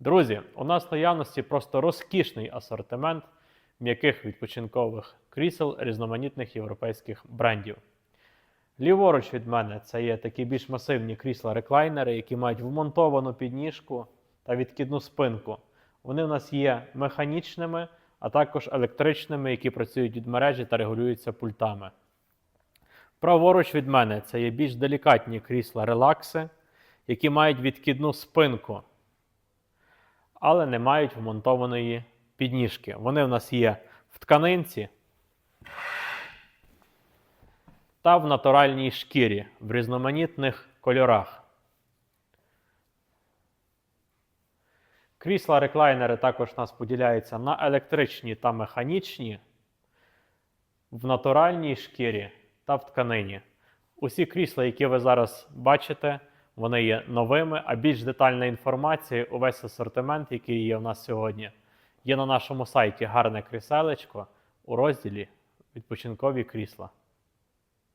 Друзі, у нас в наявності просто розкішний асортимент м'яких відпочинкових крісел різноманітних європейських брендів. Ліворуч від мене це є такі більш масивні крісла-реклайнери, які мають вмонтовану підніжку та відкидну спинку. Вони в нас є механічними, а також електричними, які працюють від мережі та регулюються пультами. Праворуч від мене це є більш делікатні крісла релакси, які мають відкидну спинку, але не мають вмонтованої підніжки. Вони в нас є в тканинці та в натуральній шкірі в різноманітних кольорах. Крісла реклайнери також у нас поділяються на електричні та механічні, в натуральній шкірі та в тканині. Усі крісла, які ви зараз бачите, вони є новими, а більш детальна інформація, увесь асортимент, який є в нас сьогодні, є на нашому сайті гарне кріселечко у розділі відпочинкові крісла.